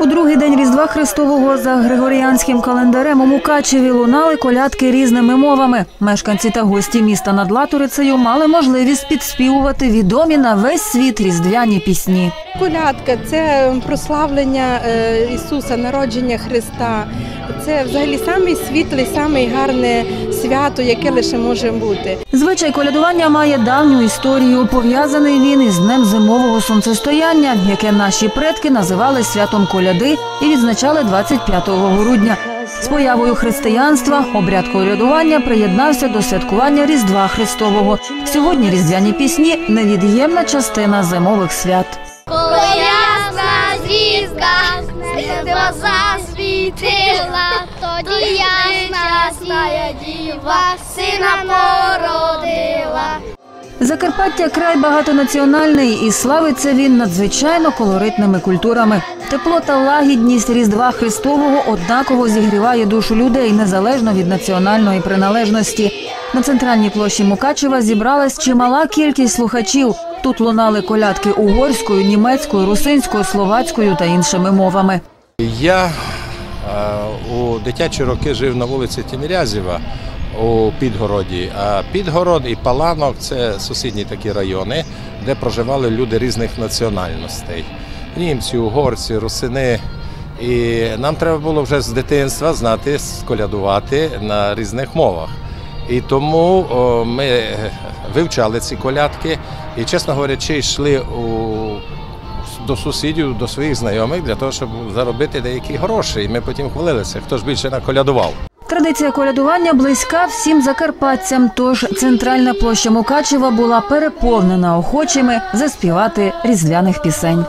У другий день Різдва Христового за григоріанським календарем у Мукачеві лунали колядки різними мовами. Мешканці та гості міста над Латорицею мали можливість підспівувати відомі на весь світ різдвяні пісні. Колядка це прославлення е, Ісуса, народження Христа. Це взагалі самий світлий, самий гарне свято, яке лише може бути. Звичай колядування має давню історію. Пов'язаний він із днем зимового сонцестояння, яке наші предки називали святом коляди і відзначали 25 грудня. З появою християнства обряд колядування приєднався до святкування Різдва Христового. Сьогодні різдвяні пісні невід'ємна частина зимових свят. Тоді ясна діва сина породила. Закарпаття край багатонаціональний і славиться він надзвичайно колоритними культурами. Тепло та лагідність Різдва Христового однаково зігріває душу людей незалежно від національної приналежності. На центральній площі Мукачева зібралась чимала кількість слухачів. Тут лунали колядки угорською, німецькою, русинською, словацькою та іншими мовами. Я у дитячі роки жив на вулиці Тімірязєва у Підгороді. А Підгород і Паланок це сусідні такі райони, де проживали люди різних національностей: німці, угорці, русини. І нам треба було вже з дитинства знати сколядувати на різних мовах. І тому ми вивчали ці колядки і, чесно говорячи, йшли у до сусідів, до своїх знайомих для того, щоб заробити деякі гроші. І ми потім хвалилися, хто ж більше наколядував. Традиція колядування близька всім закарпатцям. Тож центральна площа Мукачева була переповнена охочими заспівати різдвяних пісень.